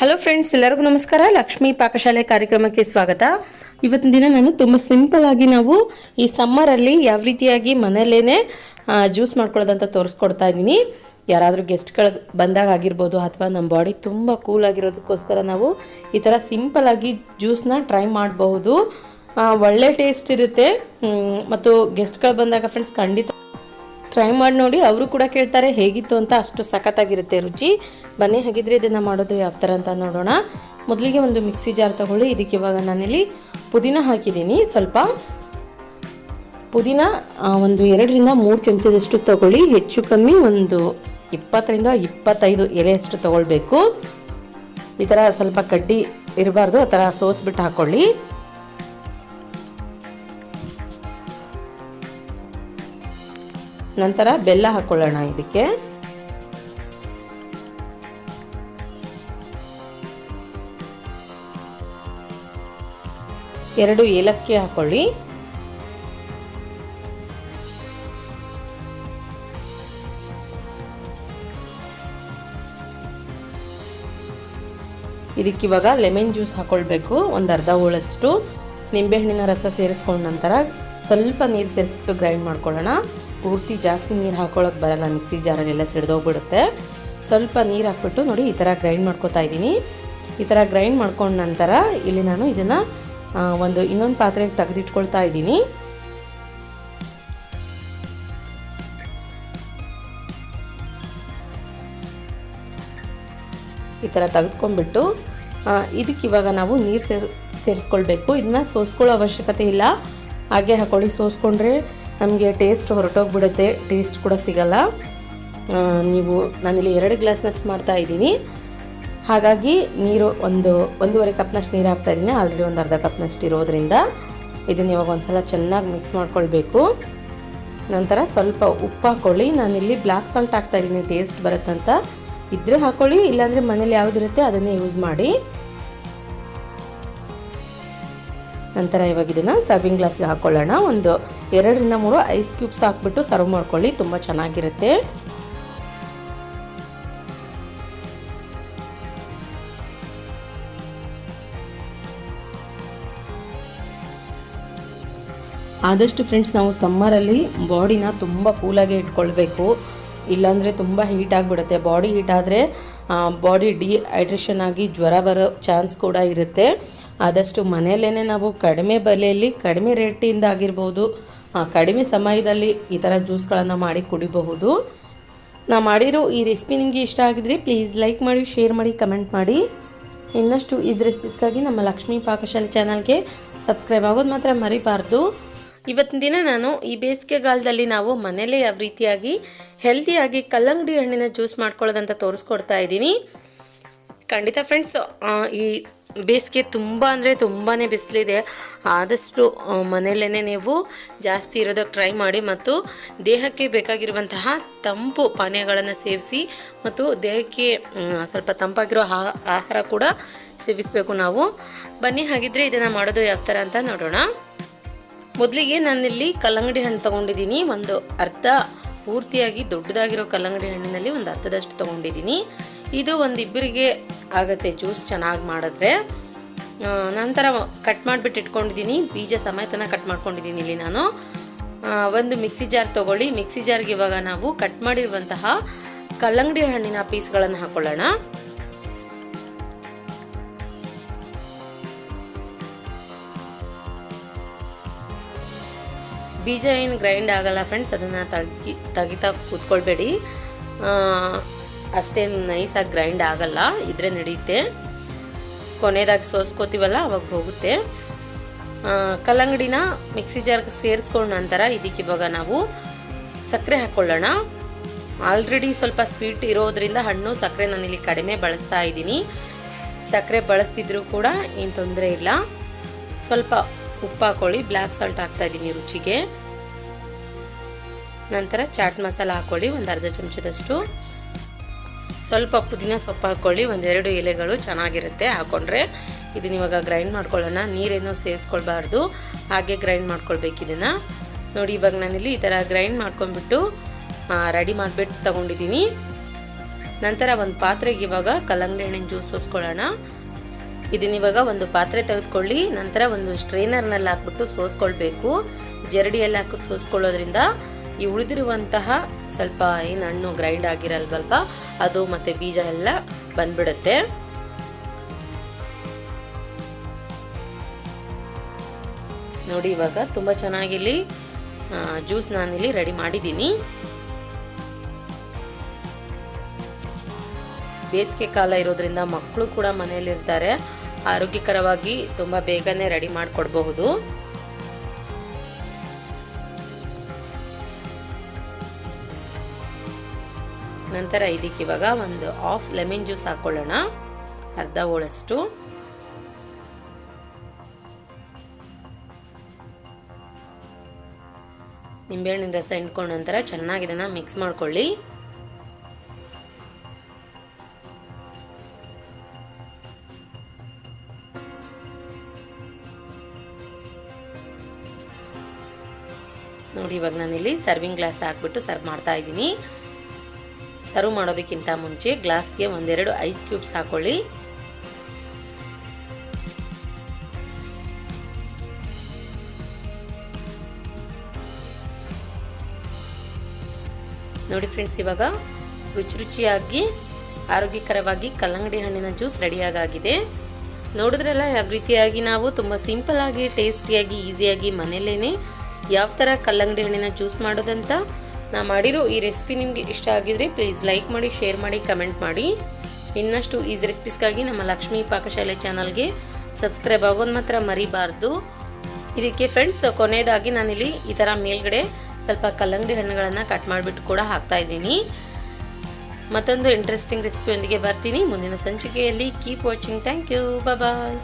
Hello friends ಎಲ್ಲರಿಗೂ ನಮಸ್ಕಾರ. ಲಕ್ಷ್ಮೀ ಪಾಕಶಾಲೆ ಕಾರ್ಯಕ್ರಮಕ್ಕೆ ಸ್ವಾಗತ. ಇವತ್ತಿನ ದಿನ ನಾನು ತುಂಬ ಸಿಂಪಲ್ ಆಗಿ ನಾವು ಈ ಸಮ್ಮರಲ್ಲಿ ಯಾವ ರೀತಿಯಾಗಿ ಮನೆಯಲ್ಲೇ ಜ್ಯೂಸ್ ಮಾಡ್ಕೊಳ್ಳೋದಂತ ತೋರಿಸ್ಕೊಡ್ತಾ ಇದ್ದೀನಿ. ಯಾರಾದರೂ ಗೆಸ್ಟ್ಗಳು ಬಂದಾಗ ಆಗಿರ್ಬೋದು ಅಥವಾ ನಮ್ಮ ಬಾಡಿ ತುಂಬ ಕೂಲ್ ಆಗಿರೋದಕ್ಕೋಸ್ಕರ ನಾವು ಈ ಥರ ಸಿಂಪಲ್ ಆಗಿ ಜ್ಯೂಸ್ನ ಟ್ರೈ ಮಾಡಬಹುದು. ಒಳ್ಳೆ ಟೇಸ್ಟ್ ಇರುತ್ತೆ. ಮತ್ತು ಗೆಸ್ಟ್ಗಳು ಬಂದಾಗ ಫ್ರೆಂಡ್ಸ್ ಖಂಡಿತ ಟ್ರೈ ಮಾಡಿ ನೋಡಿ ಅವರು ಕೂಡ ಕೇಳ್ತಾರೆ, ಹೇಗಿತ್ತು ಅಂತ ಅಷ್ಟು ಸಖತ್ತಾಗಿರುತ್ತೆ ರುಚಿ. ಬನ್ನಿ, ಹಾಗಿದ್ರೆ ಇದನ್ನು ಮಾಡೋದು ಯಾವ ಥರ ಅಂತ ನೋಡೋಣ. ಮೊದಲಿಗೆ ಒಂದು ಮಿಕ್ಸಿ ಜಾರ್ ತಗೊಳ್ಳಿ, ಇದಕ್ಕೆ ಇವಾಗ ನಾನಿಲ್ಲಿ ಪುದೀನ ಹಾಕಿದ್ದೀನಿ. ಸ್ವಲ್ಪ ಪುದೀನ ಒಂದು ಎರಡರಿಂದ ಮೂರು ಚಮಚದಷ್ಟು ತಗೊಳ್ಳಿ. ಹೆಚ್ಚು ಕಮ್ಮಿ ಒಂದು ಇಪ್ಪತ್ತರಿಂದ ಇಪ್ಪತ್ತೈದು ಎಲೆಯಷ್ಟು ತಗೊಳ್ಬೇಕು. ಈ ಥರ ಸ್ವಲ್ಪ ಕಡ್ಡಿ ಇರಬಾರ್ದು, ಆ ಥರ ಸೋಸ್ಬಿಟ್ಟು ಹಾಕ್ಕೊಳ್ಳಿ ನಂತರ ಬೆಲ್ಲ ಹಾಕ್ಕೊಳ್ಳೋಣ ಇದಕ್ಕೆ. ಎರಡು ಏಲಕ್ಕಿ ಹಾಕೊಳ್ಳಿ. ಇದಕ್ಕಿವಾಗ ಲೆಮನ್ ಜ್ಯೂಸ್ ಹಾಕ್ಕೊಳ್ಬೇಕು ಒಂದು ಅರ್ಧ ಹೋಳಷ್ಟು. ನಿಂಬೆಹಣ್ಣಿನ ರಸ ಸೇರಿಸ್ಕೊಂಡ ನಂತರ ಸ್ವಲ್ಪ ನೀರು ಸೇರಿಸ್ಬಿಟ್ಟು ಗ್ರೈಂಡ್ ಮಾಡ್ಕೊಳ್ಳೋಣ. ಪೂರ್ತಿ ಜಾಸ್ತಿ ನೀರು ಹಾಕೊಳ್ಳೋಕೆ ಬರಲ್ಲ, ಮಿಕ್ಸಿ ಜಾರಲ್ಲೆಲ್ಲ ಸಿಡ್ದೋಗ್ಬಿಡುತ್ತೆ. ಸ್ವಲ್ಪ ನೀರು ಹಾಕ್ಬಿಟ್ಟು ನೋಡಿ ಈ ಥರ ಗ್ರೈಂಡ್ ಮಾಡ್ಕೋತಾ ಇದ್ದೀನಿ. ಈ ಥರ ಗ್ರೈಂಡ್ ಮಾಡ್ಕೊಂಡ ನಂತರ ಇಲ್ಲಿ ನಾನು ಇದನ್ನು ಒಂದು ಇನ್ನೊಂದು ಪಾತ್ರೆಗೆ ತೆಗೆದಿಟ್ಕೊಳ್ತಾ ಇದ್ದೀನಿ. ಈ ಥರ ತೆಗೆದುಕೊಂಡ್ಬಿಟ್ಟು ಇದಕ್ಕೆ ಇವಾಗ ನಾವು ನೀರು ಸೇರ್, ಸೇರಿಸ್ಕೊಳ್ಬೇಕು. ಇದನ್ನ ಸೋಸ್ಕೊಳ್ಳೋ ಅವಶ್ಯಕತೆ ಇಲ್ಲ. ಹಾಗೆ ಹಾಕೊಳ್ಳಿ, ಸೋಸ್ಕೊಂಡ್ರೆ ನಮಗೆ ಟೇಸ್ಟ್ ಹೊರಟೋಗ್ಬಿಡುತ್ತೆ ಟೇಸ್ಟ್ ಕೂಡ ಸಿಗಲ್ಲ. ನೀವು ನಾನಿಲ್ಲಿ ಎರಡು ಗ್ಲಾಸ್ನಷ್ಟು ಮಾಡ್ತಾ ಇದ್ದೀನಿ. ಹಾಗಾಗಿ ನೀರು ಒಂದು, ಒಂದೂವರೆ ಕಪ್ನಷ್ಟು ನೀರು ಹಾಕ್ತಾ ಇದ್ದೀನಿ. ಆಲ್ರೆಡಿ ಒಂದು ಅರ್ಧ ಕಪ್ನಷ್ಟು ಇರೋದ್ರಿಂದ ಇದನ್ನ ಇವಾಗ ಒಂದು ಸಲ ಚೆನ್ನಾಗಿ ಮಿಕ್ಸ್ ಮಾಡ್ಕೊಳ್ಬೇಕು. ನಂತರ ಸ್ವಲ್ಪ ಉಪ್ಪು ಹಾಕ್ಕೊಳ್ಳಿ ನಾನಿಲ್ಲಿ ಬ್ಲ್ಯಾಕ್ ಸಾಲ್ಟ್ ಹಾಕ್ತಾ ಇದ್ದೀನಿ. ಟೇಸ್ಟ್ ಬರುತ್ತಂತ. ಇದ್ರೆ ಹಾಕ್ಕೊಳ್ಳಿ ಇಲ್ಲಾಂದರೆ ಮನೇಲಿ ಯಾವುದಿರುತ್ತೆ ಅದನ್ನೇ ಯೂಸ್ ಮಾಡಿ. ನಂತರ ಇವಾಗ ಇದನ್ನು ಸರ್ವಿಂಗ್ ಗ್ಲಾಸ್ಗೆ ಹಾಕ್ಕೊಳ್ಳೋಣ ಒಂದು ಎರಡರಿಂದ ಮೂರು ಐಸ್ ಕ್ಯೂಬ್ಸ್ ಹಾಕ್ಬಿಟ್ಟು ಸರ್ವ್ ಮಾಡ್ಕೊಳ್ಳಿ. ತುಂಬ ಚೆನ್ನಾಗಿರುತ್ತೆ. ಆದಷ್ಟು ಫ್ರೆಂಡ್ಸ್ ನಾವು ಸಮ್ಮರಲ್ಲಿ ಬಾಡಿನ ತುಂಬ ಕೂಲಾಗಿ ಇಟ್ಕೊಳ್ಬೇಕು. ಇಲ್ಲಾಂದರೆ ತುಂಬ ಹೀಟ್ ಆಗಿಬಿಡುತ್ತೆ. ಬಾಡಿ ಹೀಟ್ ಆದರೆ ಬಾಡಿ ಡಿಹೈಡ್ರೇಷನ್ ಆಗಿ ಜ್ವರ ಬರೋ ಚಾನ್ಸ್ ಕೂಡ ಇರುತ್ತೆ. ಆದಷ್ಟು ಮನೆಯಲ್ಲೇ ನಾವು ಕಡಿಮೆ ಬೆಲೆಯಲ್ಲಿ ಕಡಿಮೆ ರೇಟಿಂದ ಆಗಿರ್ಬೋದು ಕಡಿಮೆ ಸಮಯದಲ್ಲಿ ಈ ಥರ ಜ್ಯೂಸ್ಗಳನ್ನು ಮಾಡಿ ಕುಡಿಬಹುದು. ನಾ ಮಾಡಿರೋ ಈ ರೆಸಿಪಿ ನಿಮಗೆ ಇಷ್ಟ ಆಗಿದ್ರೆ ಪ್ಲೀಸ್ ಲೈಕ್ ಮಾಡಿ ಶೇರ್ ಮಾಡಿ ಕಮೆಂಟ್ ಮಾಡಿ. ಇನ್ನಷ್ಟು ಈಸ್ ರೆಸಿಪಿಸ್ಗಾಗಿ ನಮ್ಮ ಲಕ್ಷ್ಮೀ ಪಾಕಶಾಲೆ ಚಾನಲ್ಗೆ ಸಬ್ಸ್ಕ್ರೈಬ್ ಆಗೋದು ಮಾತ್ರ ಮರಿಬಾರ್ದು. ಇವತ್ತಿನ ದಿನ ನಾನು ಈ ಬೇಸಿಗೆಗಾಲದಲ್ಲಿ ನಾವು ಮನೇಲೇ ಯಾವ ರೀತಿಯಾಗಿ ಹೆಲ್ದಿಯಾಗಿ ಕಲ್ಲಂಗಡಿ ಹಣ್ಣಿನ ಜ್ಯೂಸ್ ಮಾಡ್ಕೊಳ್ಳೋದಂತ ತೋರಿಸ್ಕೊಡ್ತಾ ಇದ್ದೀನಿ. ಖಂಡಿತ ಫ್ರೆಂಡ್ಸ್ ಈ ಬೇಸಿಗೆ ತುಂಬ ಅಂದರೆ ತುಂಬಾ ಬಿಸಿಲಿದೆ. ಆದಷ್ಟು ಮನೆಯಲ್ಲೇ ನೀವು ಜಾಸ್ತಿ ಇರೋದಕ್ಕೆ ಟ್ರೈ ಮಾಡಿ ಮತ್ತು ದೇಹಕ್ಕೆ ಬೇಕಾಗಿರುವಂತಹ ತಂಪು ಪಾನೀಯಗಳನ್ನು ಸೇವಿಸಿ ಮತ್ತು ದೇಹಕ್ಕೆ ಸ್ವಲ್ಪ ತಂಪಾಗಿರೋ ಆಹಾರ ಕೂಡ ಸೇವಿಸಬೇಕು ನಾವು. ಬನ್ನಿ, ಹಾಗಿದ್ರೆ ಇದನ್ನು ಮಾಡೋದು ಯಾವ ಥರ ಅಂತ ನೋಡೋಣ. ಮೊದಲಿಗೆ ನಾನಿಲ್ಲಿ ಕಲ್ಲಂಗಡಿ ಹಣ್ಣು ತೊಗೊಂಡಿದ್ದೀನಿ. ಒಂದು ಅರ್ಧ ಪೂರ್ತಿಯಾಗಿ ದೊಡ್ಡದಾಗಿರೋ ಕಲ್ಲಂಗಡಿ ಹಣ್ಣಿನಲ್ಲಿ ಒಂದು ಅರ್ಧದಷ್ಟು ತೊಗೊಂಡಿದ್ದೀನಿ. ಇದು ಒಂದು ಇಬ್ಬರಿಗೆ ಆಗುತ್ತೆ ಜ್ಯೂಸ್ ಚೆನ್ನಾಗಿ ಮಾಡಿದ್ರೆ. ನಂತರ ಕಟ್ ಮಾಡಿಬಿಟ್ಟು ಇಟ್ಕೊಂಡಿದ್ದೀನಿ. ಬೀಜ ಸಮೇತನ ಕಟ್ ಮಾಡ್ಕೊಂಡಿದ್ದೀನಿ ಇಲ್ಲಿ ನಾನು. ಒಂದು ಮಿಕ್ಸಿ ಜಾರ್ ತೊಗೊಳ್ಳಿ. ಮಿಕ್ಸಿ ಜಾರ್ಗೆ ಇವಾಗ ನಾವು ಕಟ್ ಮಾಡಿರುವಂತಹ ಕಲ್ಲಂಗಡಿ ಹಣ್ಣಿನ ಪೀಸ್ಗಳನ್ನು ಹಾಕೊಳ್ಳೋಣ. ಬೀಜ ಏನು ಗ್ರೈಂಡ್ ಆಗಲ್ಲ ಫ್ರೆಂಡ್ಸ್ ಅದನ್ನು ತೆಗಿ ತೆಗಿತಾ ಕೂತ್ಕೊಳ್ಬೇಡಿ. ಅಷ್ಟೇನು ನೈಸಾಗಿ ಗ್ರೈಂಡ್ ಆಗಲ್ಲ, ಇದ್ರೆ ನಡೆಯುತ್ತೆ ಕೊನೆಯದಾಗಿ ಸೋಸ್ಕೋತೀವಲ್ಲ, ಅವಾಗ ಹೋಗುತ್ತೆ. ಕಲ್ಲಂಗಡಿನ ಮಿಕ್ಸಿ ಜಾರ್ಗೆ ಸೇರಿಸ್ಕೊಂಡ ನಂತರ ಇದಕ್ಕೆ ಇವಾಗ ನಾವು ಸಕ್ಕರೆ ಹಾಕ್ಕೊಳ್ಳೋಣ ಆಲ್ರೆಡಿ ಸ್ವಲ್ಪ ಸ್ವೀಟ್ ಇರೋದ್ರಿಂದ ಹಣ್ಣು ಸಕ್ಕರೆ ನಾನಿಲ್ಲಿ ಕಡಿಮೆ ಬಳಸ್ತಾ ಇದ್ದೀನಿ. ಸಕ್ಕರೆ ಬಳಸ್ತಿದ್ರೂ ಕೂಡ ಏನು ತೊಂದರೆ ಇಲ್ಲ. ಸ್ವಲ್ಪ ಉಪ್ಪು ಹಾಕೊಳ್ಳಿ ಬ್ಲ್ಯಾಕ್ ಸಾಲ್ಟ್ ಹಾಕ್ತಾ ಇದ್ದೀನಿ ರುಚಿಗೆ. ನಂತರ ಚಾಟ್ ಮಸಾಲ ಹಾಕ್ಕೊಳ್ಳಿ ಒಂದು ಅರ್ಧ ಚಮಚದಷ್ಟು. ಸ್ವಲ್ಪ ಪುದೀನ ಸೊಪ್ಪು ಹಾಕ್ಕೊಳ್ಳಿ ಒಂದೆರಡು ಎಲೆಗಳು ಚೆನ್ನಾಗಿರುತ್ತೆ ಹಾಕ್ಕೊಂಡ್ರೆ ಇದನ್ನ ಇವಾಗ ಗ್ರೈಂಡ್ ಮಾಡ್ಕೊಳ್ಳೋಣ. ನೀರೇನೋ ಸೇರಿಸ್ಕೊಳ್ಬಾರ್ದು. ಹಾಗೆ ಗ್ರೈಂಡ್ ಮಾಡ್ಕೊಳ್ಬೇಕು ಇದನ್ನು. ನೋಡಿ, ಇವಾಗ ನಾನಿಲ್ಲಿ ಈ ಥರ ಗ್ರೈಂಡ್ ಮಾಡ್ಕೊಂಡ್ಬಿಟ್ಟು ರೆಡಿ ಮಾಡಿಬಿಟ್ಟು ತಗೊಂಡಿದ್ದೀನಿ. ನಂತರ ಒಂದು ಪಾತ್ರೆಗೆ ಇವಾಗ ಕಲ್ಲಂಗಡಿ ಹಣ್ಣಿನ ಜ್ಯೂಸ್ ಸೋಸ್ಕೊಳ್ಳೋಣ. ಇದನ್ನ ಇವಾಗ ಒಂದು ಪಾತ್ರೆ ತೆಗೆದುಕೊಳ್ಳಿ. ನಂತರ ಒಂದು ಸ್ಟ್ರೈನರ್ನಲ್ಲಿ ಹಾಕ್ಬಿಟ್ಟು ಸೋಸ್ಕೊಳ್ಬೇಕು. ಜರಡಿಯಲ್ಲಿ ಹಾಕಿ ಸೋಸ್ಕೊಳ್ಳೋದ್ರಿಂದ ಈ ಉಳಿದಿರುವಂತಹ ಸ್ವಲ್ಪ ಏನು ಹಣ್ಣು ಗ್ರೈಂಡ್ ಆಗಿರಲ್ವಲ್ವ? ಅದು ಮತ್ತು ಬೀಜ ಎಲ್ಲ ಬಂದ್ಬಿಡುತ್ತೆ. ನೋಡಿ ಇವಾಗ ತುಂಬ ಚೆನ್ನಾಗಿಲ್ಲಿ ಜ್ಯೂಸ್ ನಾನಿಲ್ಲಿ ರೆಡಿ ಮಾಡಿದ್ದೀನಿ. ಬೇಸಿಗೆ ಕಾಲ ಇರೋದ್ರಿಂದ ಮಕ್ಕಳು ಕೂಡ ಮನೆಯಲ್ಲಿರ್ತಾರೆ. ಆರೋಗ್ಯಕರವಾಗಿ ತುಂಬ ಬೇಗನೆ ರೆಡಿ ಮಾಡಿಕೊಡ್ಬಹುದು. ನಂತರ ಇದಕ್ಕೆ ಇವಾಗ ಒಂದು ಹಾಫ್ ಲೆಮನ್ ಜ್ಯೂಸ್ ಹಾಕ್ಕೊಳ್ಳೋಣ ಅರ್ಧ ಹೋಳಷ್ಟು. ನಿಂಬೆಹಣ್ಣಿನ ರಸ ಹಿಂಡ್ಕೊಂಡ ನಂತರ ಚೆನ್ನಾಗಿ ಇದನ್ನು ಮಿಕ್ಸ್ ಮಾಡ್ಕೊಳ್ಳಿ. ನೋಡಿ ಇವಾಗ ನಾನಿಲ್ಲಿ ಸರ್ವಿಂಗ್ ಗ್ಲಾಸ್ ಹಾಕ್ಬಿಟ್ಟು ಸರ್ವ್ ಮಾಡ್ತಾ ಇದ್ದೀನಿ. ಸರ್ವ್ ಮಾಡೋದಕ್ಕಿಂತ ಮುಂಚೆ ಗ್ಲಾಸ್ಗೆ ಒಂದೆರಡು ಐಸ್ ಕ್ಯೂಬ್ಸ್ ಹಾಕೊಳ್ಳಿ. ನೋಡಿ ಫ್ರೆಂಡ್ಸ್ ಇವಾಗ ರುಚಿ ರುಚಿಯಾಗಿ, ಆರೋಗ್ಯಕರವಾಗಿ ಕಲ್ಲಂಗಡಿ ಹಣ್ಣಿನ ಜ್ಯೂಸ್ ರೆಡಿಯಾಗಿದೆ ನೋಡಿದ್ರಲ್ಲ, ಯಾವ ರೀತಿಯಾಗಿ ನಾವು ತುಂಬ ಸಿಂಪಲ್ ಆಗಿ ಟೇಸ್ಟಿಯಾಗಿ ಈಸಿಯಾಗಿ ಮನೆಯಲ್ಲೇ ಯಾವ ಥರ ಕಲ್ಲಂಗಡಿ ಹಣ್ಣಿನ ಜ್ಯೂಸ್ ಮಾಡೋದಂತ. ನಾ ಮಾಡಿರೋ ಈ ರೆಸಿಪಿ ನಿಮಗೆ ಇಷ್ಟ ಆಗಿದ್ರೆ ಪ್ಲೀಸ್ ಲೈಕ್ ಮಾಡಿ ಶೇರ್ ಮಾಡಿ ಕಮೆಂಟ್ ಮಾಡಿ. ಇನ್ನಷ್ಟು ಈಸ್ ರೆಸಿಪೀಸ್ಗಾಗಿ ನಮ್ಮ ಲಕ್ಷ್ಮೀ ಪಾಕಶಾಲೆ ಚಾನಲ್ಗೆ ಸಬ್ಸ್ಕ್ರೈಬ್ ಆಗೋದು ಮಾತ್ರ ಮರಿಬಾರ್ದು. ಇದಕ್ಕೆ ಫ್ರೆಂಡ್ಸ್ ಕೊನೆಯದಾಗಿ ನಾನಿಲ್ಲಿ ಈ ಥರ ಮೇಲ್ಗಡೆ ಸ್ವಲ್ಪ ಕಲ್ಲಂಗಡಿ ಹಣ್ಣುಗಳನ್ನು ಕಟ್ ಮಾಡಿಬಿಟ್ಟು ಕೂಡ ಹಾಕ್ತಾ ಇದ್ದೀನಿ. ಮತ್ತೊಂದು ಇಂಟ್ರೆಸ್ಟಿಂಗ್ ರೆಸಿಪಿಯೊಂದಿಗೆ ಬರ್ತೀನಿ. ಮುಂದಿನ ಸಂಚಿಕೆಯಲ್ಲಿ keep watching thank you bye